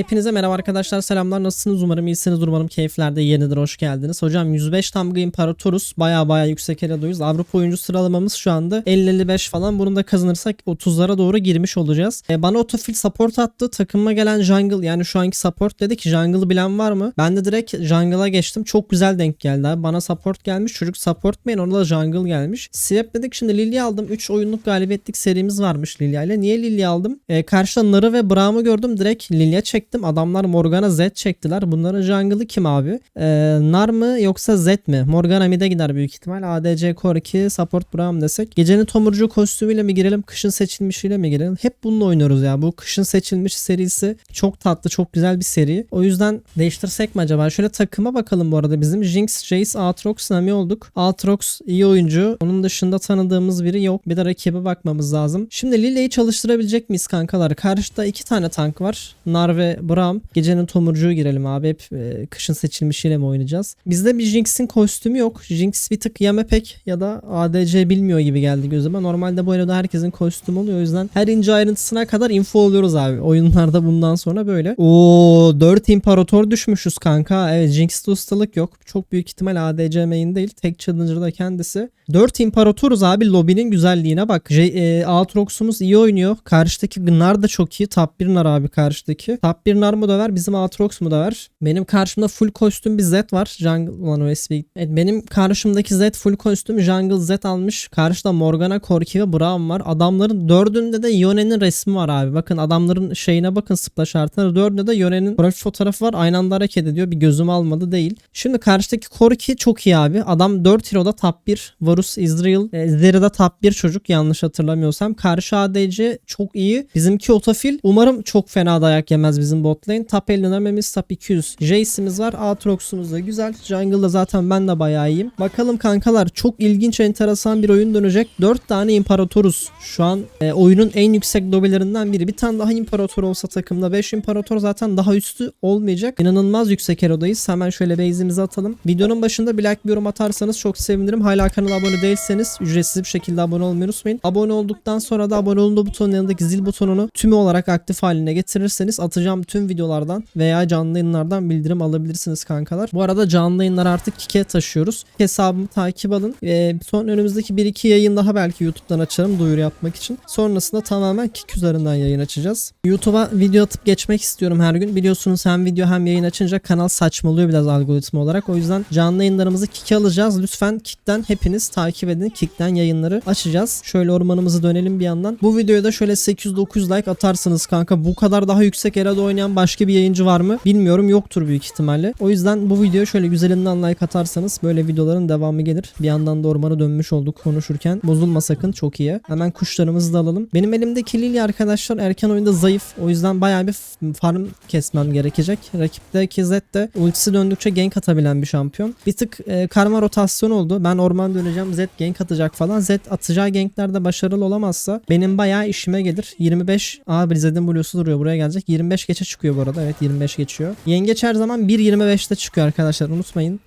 Hepinize merhaba arkadaşlar selamlar nasılsınız umarım iyisiniz umarım keyiflerde yenidir hoş geldiniz. Hocam 105 Tamga İmparatoruz baya baya yüksek elodoyuz. Avrupa oyuncu sıralamamız şu anda 50-55 falan bunu da kazanırsak 30'lara doğru girmiş olacağız. E, bana otofil support attı takımıma gelen jungle yani şu anki support dedi ki jungle'ı bilen var mı? Ben de direkt jungle'a geçtim çok güzel denk geldi abi. Bana support gelmiş çocuk support main ona da jungle gelmiş. Swap dedik şimdi Lily aldım 3 oyunluk galibiyetlik serimiz varmış Lilia ile. Niye Lily aldım? E, karşıda Nar'ı ve Braum'u gördüm direkt Lilia çektim. Adamlar Morgana Z çektiler. Bunların jungle'ı kim abi? E, Nar mı yoksa Z mi? Morgana mid'e gider büyük ihtimal. ADC Core 2 support Braum desek. Gecenin tomurcuğu kostümüyle mi girelim? Kışın seçilmişiyle mi girelim? Hep bununla oynuyoruz ya. Bu kışın seçilmiş serisi çok tatlı, çok güzel bir seri. O yüzden değiştirsek mi acaba? Şöyle takıma bakalım bu arada bizim. Jinx, Jace, Aatrox, Nami olduk. Aatrox iyi oyuncu. Onun dışında tanıdığımız biri yok. Bir de rakibe bakmamız lazım. Şimdi Lilia'yı çalıştırabilecek miyiz kankalar? Karşıda iki tane tank var. Nar ve Braum. Gecenin tomurcuğu girelim abi. Hep e, kışın seçilmişiyle mi oynayacağız? Bizde bir Jinx'in kostümü yok. Jinx bir tık ya mepek ya da ADC bilmiyor gibi geldi gözüme. Normalde bu arada herkesin kostümü oluyor. O yüzden her ince ayrıntısına kadar info oluyoruz abi. Oyunlarda bundan sonra böyle. Oo 4 imparator düşmüşüz kanka. Evet Jinx'te ustalık yok. Çok büyük ihtimal ADC main değil. Tek challenger da kendisi. 4 imparatoruz abi. Lobinin güzelliğine bak. J e, Aatrox'umuz iyi oynuyor. Karşıdaki Nar da çok iyi. Top 1 Nar abi karşıdaki. Top 1 Nar mı döver? Bizim Aatrox mu döver? Benim karşımda full kostüm bir Z var. Jungle ulan OSB. Evet benim karşımdaki Z full kostüm Jungle Z almış. Karşıda Morgana, Corki ve Braum var. Adamların dördünde de Yone'nin resmi var abi. Bakın adamların şeyine bakın splash artına. Dördünde de Yone'nin profil fotoğrafı var. Aynı anda hareket ediyor. Bir gözüm almadı değil. Şimdi karşıdaki Corki çok iyi abi. Adam 4 hero'da top 1. Varus, Israel, e, Zeri'de top 1 çocuk yanlış hatırlamıyorsam. Karşı ADC çok iyi. Bizimki Otafil. Umarım çok fena dayak yemez bizim bot lane. Top 50 Namemiz, top 200. Jace'imiz var. Aatrox'umuz da güzel. Jungle'da zaten ben de bayağı iyiyim. Bakalım kankalar çok ilginç enteresan bir oyun dönecek. 4 tane imparatoruz. Şu an e, oyunun en yüksek lobilerinden biri. Bir tane daha imparator olsa takımda 5 imparator zaten daha üstü olmayacak. İnanılmaz yüksek erodayız. Hemen şöyle base'imizi atalım. Videonun başında bir like bir yorum atarsanız çok sevinirim. Hala kanala abone değilseniz ücretsiz bir şekilde abone olmayı unutmayın. Abone olduktan sonra da abone olunduğu butonun yanındaki zil butonunu tümü olarak aktif haline getirirseniz atacağım tüm videolardan veya canlı yayınlardan bildirim alabilirsiniz kankalar. Bu arada canlı yayınlar artık Kik'e taşıyoruz. Hesabımı takip alın. Ee, son önümüzdeki 1-2 yayın daha belki YouTube'dan açarım duyuru yapmak için. Sonrasında tamamen Kik üzerinden yayın açacağız. YouTube'a video atıp geçmek istiyorum her gün. Biliyorsunuz hem video hem yayın açınca kanal saçmalıyor biraz algoritma olarak. O yüzden canlı yayınlarımızı Kik'e alacağız. Lütfen Kik'ten hepiniz takip edin. Kik'ten yayınları açacağız. Şöyle ormanımızı dönelim bir yandan. Bu videoya da şöyle 800-900 like atarsınız kanka. Bu kadar daha yüksek erada oynayan başka bir yayıncı var mı? Bilmiyorum yoktur büyük ihtimalle. O yüzden bu videoya şöyle güzelinden like atarsanız böyle videoların devamı gelir. Bir yandan da ormana dönmüş olduk konuşurken. Bozulma sakın çok iyi. Hemen kuşlarımızı da alalım. Benim elimdeki Lily arkadaşlar erken oyunda zayıf. O yüzden bayağı bir farm kesmem gerekecek. Rakipteki Zed de ultisi döndükçe gank atabilen bir şampiyon. Bir tık e, karma rotasyon oldu. Ben orman döneceğim. Zed gank atacak falan. Zed atacağı ganklerde başarılı olamazsa benim bayağı işime gelir. 25 Aa bir Zed'in blue'su duruyor buraya gelecek. 25 geçe çıkıyor bu arada. Evet 25 geçiyor. Yengeç her zaman 1.25'te çıkıyor arkadaşlar. Unutmayın.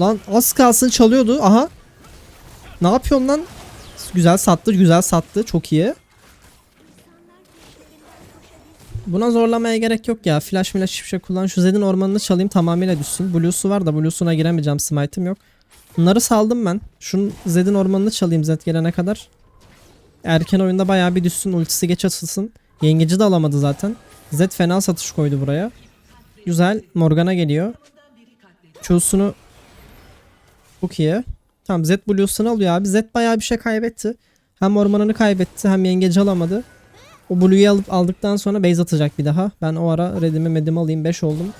Lan az kalsın çalıyordu. Aha. Ne yapıyorsun lan? Güzel sattı, güzel sattı. Çok iyi. Buna zorlamaya gerek yok ya. Flash flash hiçbir şey kullan. Şu Zed'in ormanını çalayım tamamıyla düşsün. Blue'su var da Blue'suna giremeyeceğim. Smite'im yok. Bunları saldım ben. Şunun Zed'in ormanını çalayım Zed gelene kadar. Erken oyunda bayağı bir düşsün. Ultisi geç atılsın. Yengeci de alamadı zaten. Zed fena satış koydu buraya. Güzel. Morgana geliyor. Q'sunu çok iyi. Tamam Zed Blue'sunu alıyor abi. Zed bayağı bir şey kaybetti. Hem ormanını kaybetti hem yengeci alamadı. O Blue'yu alıp aldıktan sonra base atacak bir daha. Ben o ara redimi medimi alayım 5 oldum.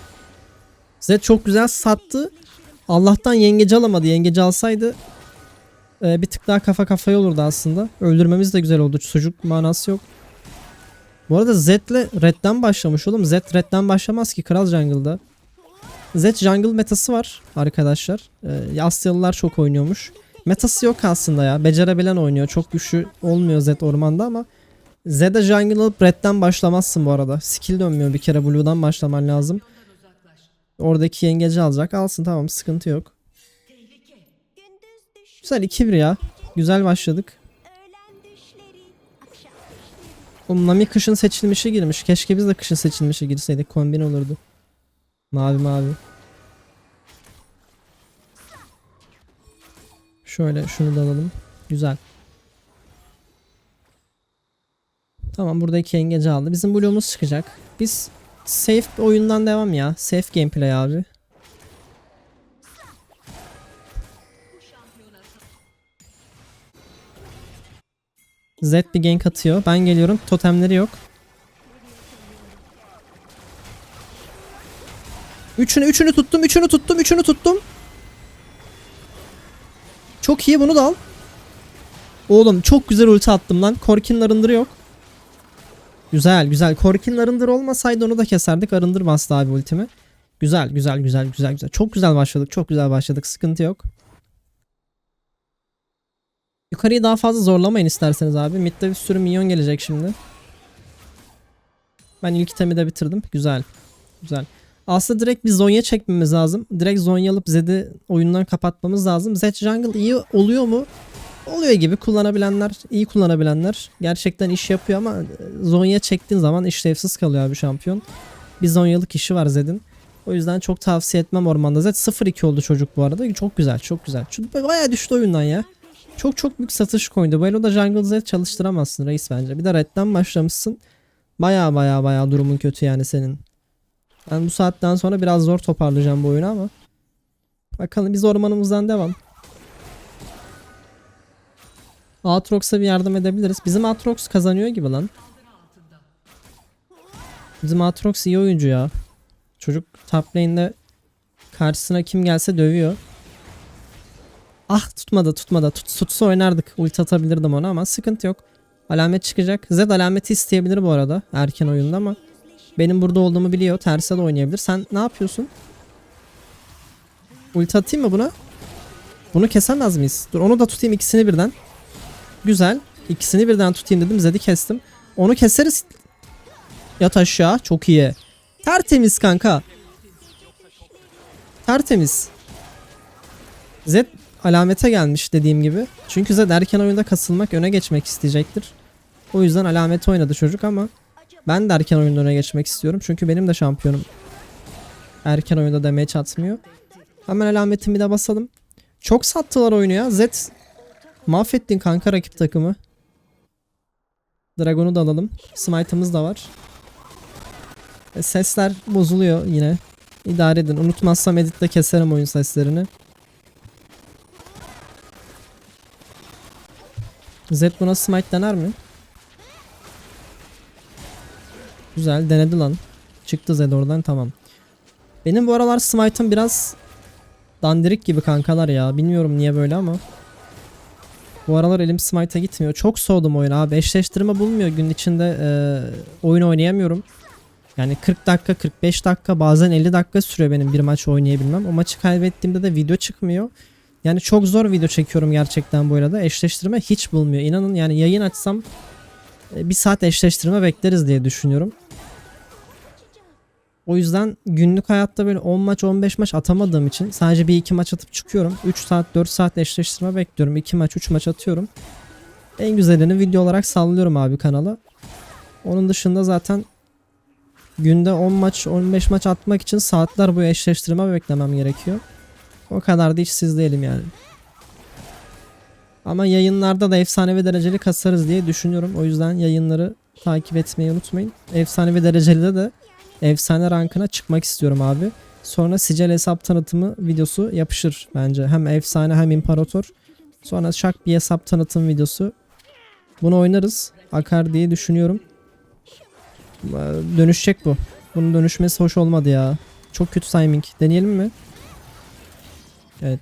Zed çok güzel sattı. Allah'tan yengeci alamadı. Yengeci alsaydı e, bir tık daha kafa kafaya olurdu aslında. Öldürmemiz de güzel oldu. Sucuk manası yok. Bu arada Zed'le Red'den başlamış oğlum. Zed Red'den başlamaz ki Kral Jungle'da. Zed Jungle metası var arkadaşlar. Ee, Asyalılar çok oynuyormuş. Metası yok aslında ya. Becerebilen oynuyor. Çok güçlü olmuyor Zed ormanda ama Zed'e jungle alıp red'den başlamazsın bu arada. Skill dönmüyor bir kere blue'dan başlaman lazım. Oradaki yengeci alacak. Alsın tamam sıkıntı yok. Güzel 2-1 ya. Güzel başladık. O Nami kışın seçilmişi girmiş. Keşke biz de kışın seçilmişi girseydik. Kombin olurdu. Mavi mavi. Şöyle şunu da alalım. Güzel. Tamam burada iki yengeci aldı. Bizim bloğumuz çıkacak. Biz safe oyundan devam ya. Safe gameplay abi. Z bir gank atıyor. Ben geliyorum. Totemleri yok. Üçünü üçünü tuttum. Üçünü tuttum. Üçünü tuttum. Çok iyi bunu da al. Oğlum çok güzel ulti attım lan. Korkin'in arındırı yok. Güzel güzel. Korkin'in arındırı olmasaydı onu da keserdik. Arındır bastı abi ultimi. Güzel güzel güzel güzel güzel. Çok güzel başladık. Çok güzel başladık. Sıkıntı yok. Yukarıyı daha fazla zorlamayın isterseniz abi. Mid'de bir sürü minyon gelecek şimdi. Ben ilk itemi de bitirdim. Güzel. Güzel. Aslında direkt bir Zonya çekmemiz lazım. Direkt Zonya alıp Zed'i oyundan kapatmamız lazım. Zed Jungle iyi oluyor mu? Oluyor gibi kullanabilenler, iyi kullanabilenler gerçekten iş yapıyor ama Zonya çektiğin zaman işlevsiz kalıyor abi şampiyon. Bir Zonyalık işi var Zed'in. O yüzden çok tavsiye etmem ormanda. Zed 0-2 oldu çocuk bu arada. Çok güzel, çok güzel. Bayağı düştü oyundan ya. Çok çok büyük satış koydu. Böyle da Jungle Z çalıştıramazsın reis bence. Bir de redden başlamışsın. Baya baya baya durumun kötü yani senin. Ben bu saatten sonra biraz zor toparlayacağım bu oyunu ama. Bakalım biz ormanımızdan devam. Aatrox'a bir yardım edebiliriz. Bizim Aatrox kazanıyor gibi lan. Bizim Aatrox iyi oyuncu ya. Çocuk top lane'de karşısına kim gelse dövüyor. Ah tutmadı tutmadı. Tut, tutsa oynardık. Ulti atabilirdim ona ama sıkıntı yok. Alamet çıkacak. Zed alameti isteyebilir bu arada. Erken oyunda ama. Benim burada olduğumu biliyor. Terse de oynayabilir. Sen ne yapıyorsun? Ulti atayım mı buna? Bunu kesemez miyiz? Dur onu da tutayım ikisini birden. Güzel. İkisini birden tutayım dedim. Zed'i kestim. Onu keseriz. Yat aşağı. Çok iyi. Tertemiz kanka. Tertemiz. Zed alamete gelmiş dediğim gibi. Çünkü Zed erken oyunda kasılmak öne geçmek isteyecektir. O yüzden alamete oynadı çocuk ama ben de erken oyunda öne geçmek istiyorum. Çünkü benim de şampiyonum erken oyunda demeye çatmıyor. Hemen alametimi de basalım. Çok sattılar oyunu ya. Zed mahvettin kanka rakip takımı. Dragon'u da alalım. Smite'ımız da var. E, sesler bozuluyor yine. İdare edin. Unutmazsam editte keserim oyun seslerini. Zed buna smite dener mi? Güzel denedi lan. Çıktı Zed oradan tamam. Benim bu aralar smite'ım biraz dandirik gibi kankalar ya. Bilmiyorum niye böyle ama. Bu aralar elim smite'a gitmiyor. Çok soğudum oyuna abi. Eşleştirme bulmuyor. Gün içinde e, oyun oynayamıyorum. Yani 40 dakika 45 dakika bazen 50 dakika sürüyor benim bir maç oynayabilmem. O maçı kaybettiğimde de video çıkmıyor. Yani çok zor video çekiyorum gerçekten bu arada. Eşleştirme hiç bulmuyor. İnanın yani yayın açsam e, bir saat eşleştirme bekleriz diye düşünüyorum. O yüzden günlük hayatta böyle 10 maç 15 maç atamadığım için sadece bir iki maç atıp çıkıyorum. 3 saat 4 saat eşleştirme bekliyorum. 2 maç 3 maç atıyorum. En güzelini video olarak sallıyorum abi kanala. Onun dışında zaten günde 10 maç 15 maç atmak için saatler boyu eşleştirme beklemem gerekiyor. O kadar da işsiz değilim yani. Ama yayınlarda da efsanevi dereceli kasarız diye düşünüyorum. O yüzden yayınları takip etmeyi unutmayın. Efsanevi dereceli de efsane rankına çıkmak istiyorum abi. Sonra sicil hesap tanıtımı videosu yapışır bence. Hem efsane hem imparator. Sonra şak bir hesap tanıtım videosu. Bunu oynarız. Akar diye düşünüyorum. Ee, Dönüşecek bu. Bunun dönüşmesi hoş olmadı ya. Çok kötü timing. Deneyelim mi? Evet.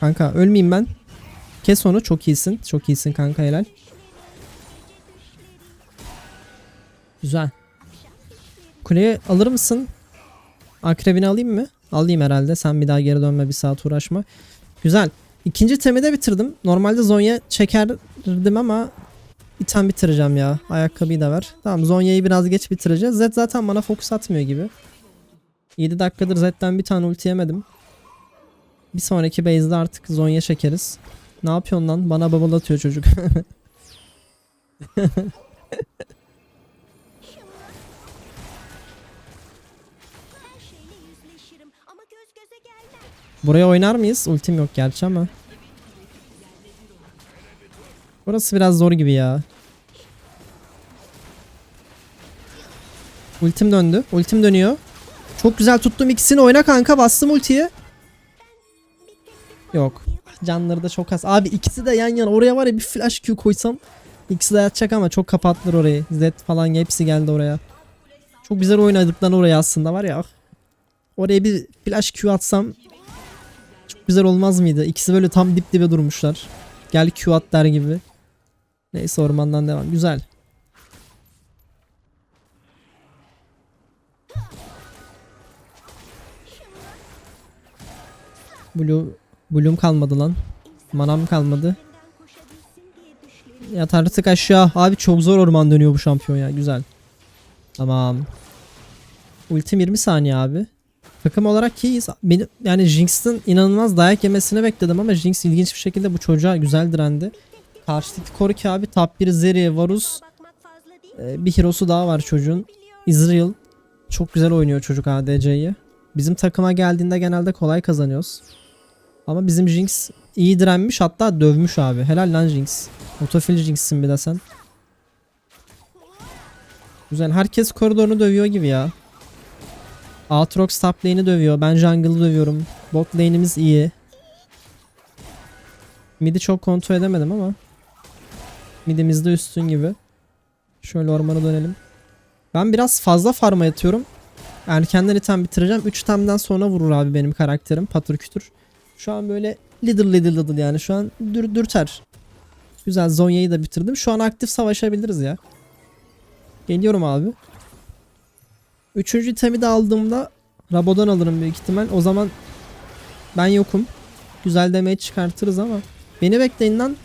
Kanka ölmeyeyim ben. Kes onu çok iyisin. Çok iyisin kanka helal. Güzel. Kuleye alır mısın? Akrebini alayım mı? Alayım herhalde. Sen bir daha geri dönme bir saat uğraşma. Güzel. İkinci temi de bitirdim. Normalde Zonya çekerdim ama item bitireceğim ya. Ayakkabıyı da ver. Tamam Zonya'yı biraz geç bitireceğiz. Zed zaten bana fokus atmıyor gibi. 7 dakikadır Zed'den bir tane ulti yemedim. Bir sonraki base'de artık Zonya çekeriz. Ne yapıyorsun lan? Bana bubble atıyor çocuk. Buraya oynar mıyız? Ultim yok gerçi ama. Burası biraz zor gibi ya. Ultim döndü. Ultim dönüyor. Çok güzel tuttum ikisini oyna kanka bastım ultiyi. Yok. Canları da çok az. Abi ikisi de yan yana. Oraya var ya bir flash Q koysam. İkisi de yatacak ama çok kapattılar orayı. Z falan hepsi geldi oraya. Çok güzel oynadık lan oraya aslında var ya. Oraya bir flash Q atsam çok güzel olmaz mıydı? İkisi böyle tam dip dibe durmuşlar. Gel Q at der gibi. Neyse ormandan devam. Güzel. Blue Bloom kalmadı lan. Manam kalmadı. Yat artık aşağı. Abi çok zor orman dönüyor bu şampiyon ya. Güzel. Tamam. Ultim 20 saniye abi. Takım olarak iyiyiz. Benim, yani Jinx'in inanılmaz dayak yemesini bekledim ama Jinx ilginç bir şekilde bu çocuğa güzel direndi. Karşıdaki Korki abi top 1 Zeri, Varus ee, bir hero'su daha var çocuğun. Israel. Çok güzel oynuyor çocuk ADC'yi. Bizim takıma geldiğinde genelde kolay kazanıyoruz. Ama bizim Jinx iyi direnmiş hatta dövmüş abi. Helal lan Jinx. Otofil Jinx'sin bir de sen. Güzel. Herkes koridorunu dövüyor gibi ya. Aatrox top lane'i dövüyor. Ben jungle'ı dövüyorum. Bot lane'imiz iyi. Mid'i çok kontrol edemedim ama. Mid'imiz de üstün gibi. Şöyle ormana dönelim. Ben biraz fazla farma yatıyorum. Erkenden item bitireceğim. 3 itemden sonra vurur abi benim karakterim. Patır kütür. Şu an böyle little little little yani. Şu an dür dürter. Güzel Zonya'yı da bitirdim. Şu an aktif savaşabiliriz ya. Geliyorum abi. Üçüncü itemi de aldığımda Rabo'dan alırım büyük ihtimal. O zaman ben yokum. Güzel demeye çıkartırız ama. Beni bekleyin lan.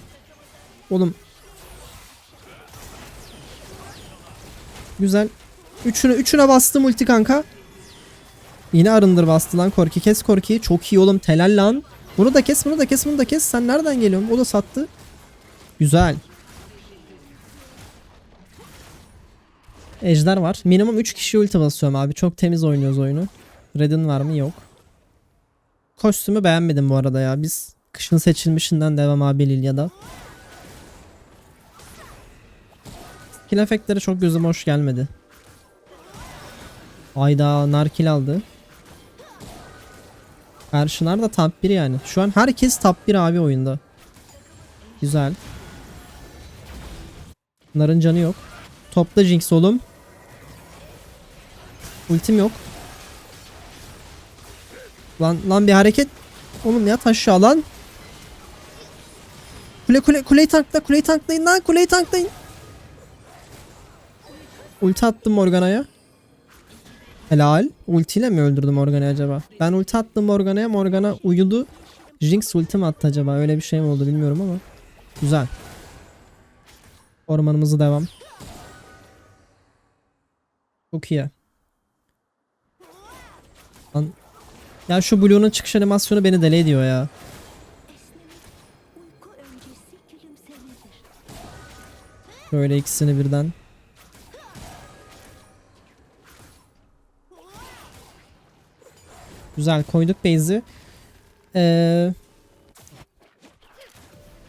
Oğlum Güzel. Üçünü, üçüne bastım ulti kanka. Yine arındır bastı lan Korki. Kes Korki'yi. Çok iyi oğlum. Telal lan. Bunu da kes, bunu da kes, bunu da kes. Sen nereden geliyorsun? O da sattı. Güzel. Ejder var. Minimum 3 kişi ulti basıyorum abi. Çok temiz oynuyoruz oyunu. Red'in var mı? Yok. Kostümü beğenmedim bu arada ya. Biz kışın seçilmişinden devam abi Lilya'da. Skill efektleri çok gözüme hoş gelmedi. Ayda Narkil aldı. Karşılar da top 1 yani. Şu an herkes top 1 abi oyunda. Güzel. Narın canı yok. Topla Jinx oğlum. Ultim yok. Lan lan bir hareket. Oğlum ya aşağı lan. Kule kule kuleyi tankla kuleyi tanklayın lan kuleyi tanklayın. Ulti attım Morgana'ya. Helal. Ultiyle mi öldürdüm Morgana'yı acaba? Ben ulti attım Morgana'ya. Morgana uyudu. Jinx ulti mi attı acaba? Öyle bir şey mi oldu bilmiyorum ama. Güzel. Ormanımızı devam. Çok iyi. Lan. Ya şu Blue'nun çıkış animasyonu beni deli ediyor ya. Şöyle ikisini birden. Güzel koyduk base'i. Ee,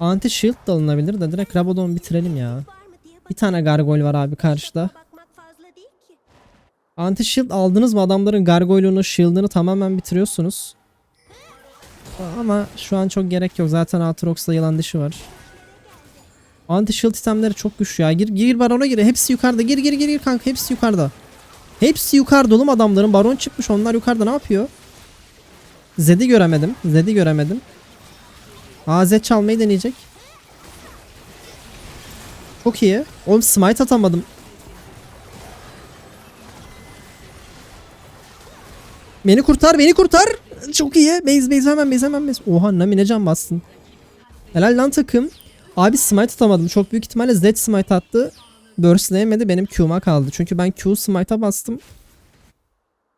anti shield da alınabilir de direkt Rabadon bitirelim ya. Bir tane gargoyle var abi karşıda. Anti shield aldınız mı adamların gargoyle'unu shield'ını tamamen bitiriyorsunuz. Ama şu an çok gerek yok. Zaten Aatrox'ta yılan dişi var. Anti shield itemleri çok güçlü ya. Gir gir barona gir. Hepsi yukarıda. Gir gir gir gir kanka. Hepsi yukarıda. Hepsi yukarıda oğlum adamların. Baron çıkmış. Onlar yukarıda ne yapıyor? Zed'i göremedim. Zed'i göremedim. Aa Zed çalmayı deneyecek. Çok iyi. Oğlum smite atamadım. Beni kurtar, beni kurtar. Çok iyi. Base base hemen base hemen base. Oha Nami ne can bastın. Helal lan takım. Abi smite atamadım. Çok büyük ihtimalle Z smite attı. Burst'leyemedi. Benim Q'ma kaldı. Çünkü ben Q smite'a bastım.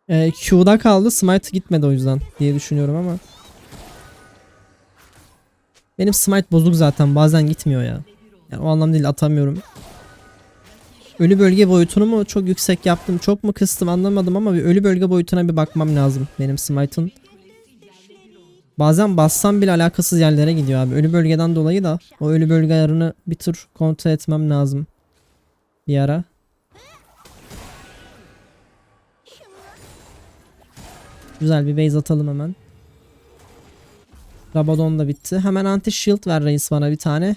Ee, Q'da kaldı. Smite gitmedi o yüzden diye düşünüyorum ama. Benim smite bozuk zaten. Bazen gitmiyor ya. Yani o anlamda değil atamıyorum. Ölü bölge boyutunu mu çok yüksek yaptım, çok mu kıstım anlamadım ama bir ölü bölge boyutuna bir bakmam lazım benim smite'ın. Bazen bassam bile alakasız yerlere gidiyor abi. Ölü bölgeden dolayı da o ölü bölge ayarını bir tur kontrol etmem lazım. Bir ara. Güzel bir base atalım hemen. Rabadon da bitti. Hemen anti shield ver reis bana bir tane.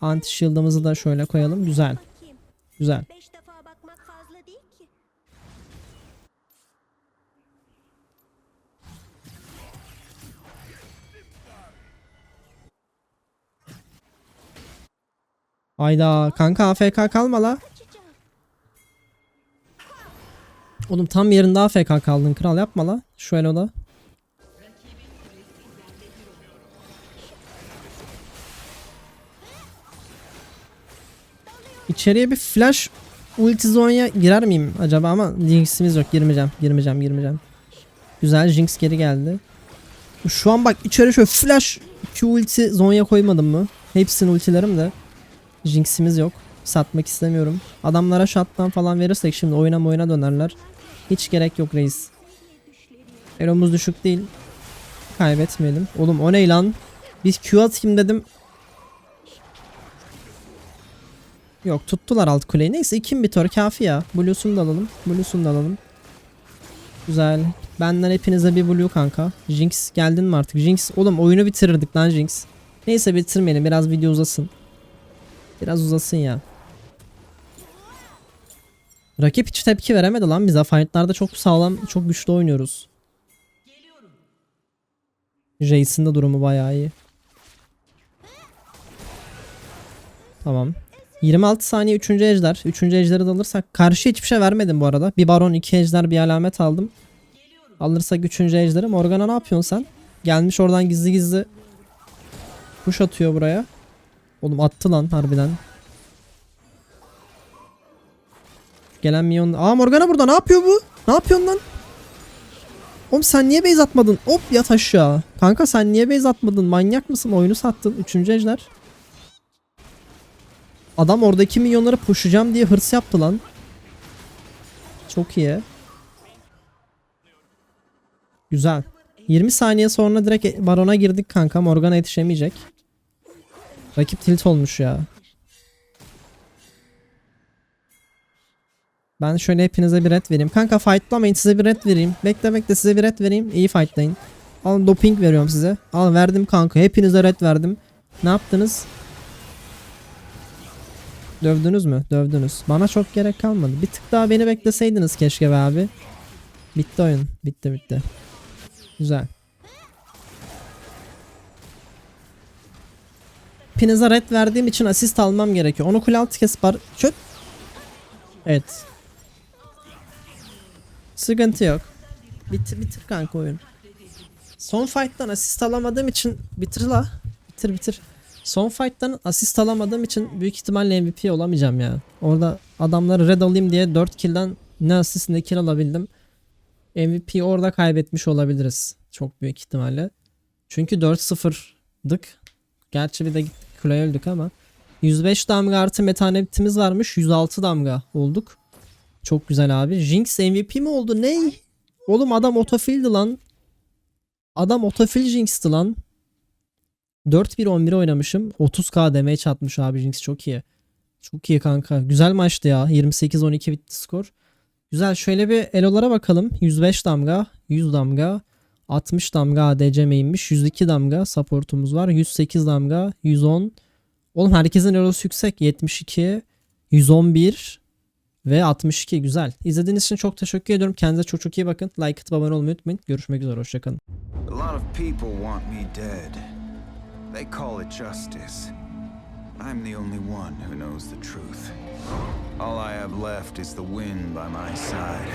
Anti shield'ımızı da şöyle koyalım. Güzel. Güzel. Beş defa bakmak fazla değil ki. Ayda kanka AFK kalma la. Oğlum tam yerinde AFK kaldın kral yapma la. Şu eloda. İçeriye bir flash ulti zonya girer miyim acaba ama Jinx'imiz yok girmeyeceğim girmeyeceğim girmeyeceğim. Güzel Jinx geri geldi. Şu an bak içeri şöyle flash Q ulti zonya koymadım mı? Hepsinin ultilerim de. Jinx'imiz yok. Satmak istemiyorum. Adamlara shot'tan falan verirsek şimdi oyuna oyuna dönerler. Hiç gerek yok reis. Elomuz düşük değil. Kaybetmeyelim. Oğlum o ne lan? Biz Q atayım dedim. Yok tuttular alt kuleyi. Neyse iki biter kafi ya. Blue'sunu da alalım. Blue'sunu da alalım. Güzel. Benden hepinize bir blue kanka. Jinx geldin mi artık? Jinx oğlum oyunu bitirirdik lan Jinx. Neyse bitirmeyelim. Biraz video uzasın. Biraz uzasın ya. Rakip hiç tepki veremedi lan bize. Fightlarda çok sağlam, çok güçlü oynuyoruz. Jace'in de durumu bayağı iyi. Tamam. 26 saniye 3. ejder. 3. ejderi de alırsak. Karşı hiçbir şey vermedim bu arada. Bir baron 2 ejder bir alamet aldım. Alırsak 3. ejderi. Morgana ne yapıyorsun sen? Gelmiş oradan gizli gizli push atıyor buraya. Oğlum attı lan harbiden. Gelen minyon... Aa Morgana burada ne yapıyor bu? Ne yapıyorsun lan? Oğlum sen niye base atmadın? Hop yat aşağı. Kanka sen niye base atmadın? Manyak mısın? Oyunu sattın. Üçüncü ejder. Adam oradaki milyonları pushlayacağım diye hırs yaptı lan. Çok iyi. Güzel. 20 saniye sonra direkt barona girdik kanka. Morgana yetişemeyecek. Rakip tilt olmuş ya. Ben şöyle hepinize bir red vereyim. Kanka fightlamayın size bir red vereyim. Bekle bekle size bir red vereyim. İyi fightlayın. Alın doping veriyorum size. Al verdim kanka. Hepinize red verdim. Ne yaptınız? Dövdünüz mü? Dövdünüz. Bana çok gerek kalmadı. Bir tık daha beni bekleseydiniz keşke be abi. Bitti oyun. Bitti bitti. Güzel. Hepinize red verdiğim için asist almam gerekiyor. Onu kule altı kes bar. Çöt. Evet. Sıkıntı yok. Bitir bitir kanka oyun. Son fight'tan asist alamadığım için bitir la. Bitir bitir. Son fight'tan asist alamadığım için büyük ihtimalle MVP olamayacağım ya. Orada adamları red alayım diye 4 kill'den ne asist ne kill alabildim. MVP orada kaybetmiş olabiliriz. Çok büyük ihtimalle. Çünkü 4-0'dık. Gerçi bir de kuleye öldük ama. 105 damga artı metanetimiz varmış. 106 damga olduk. Çok güzel abi. Jinx MVP mi oldu? Ne? Oğlum adam otofildi lan. Adam otofil Jinx'ti lan. 4-1-11 oynamışım. 30k demeye çatmış abi Jinx çok iyi. Çok iyi kanka. Güzel maçtı ya. 28-12 bitti skor. Güzel şöyle bir elolara bakalım. 105 damga, 100 damga, 60 damga ADC main'miş. 102 damga supportumuz var. 108 damga, 110. Oğlum herkesin elosu yüksek. 72, 111 ve 62 güzel. İzlediğiniz için çok teşekkür ediyorum. Kendinize çok çok iyi bakın. Like atıp abone olmayı unutmayın. Görüşmek üzere. Hoşçakalın. A lot of people want me dead. They call it justice. I'm the only one who knows the truth. All I have left is the wind by my side.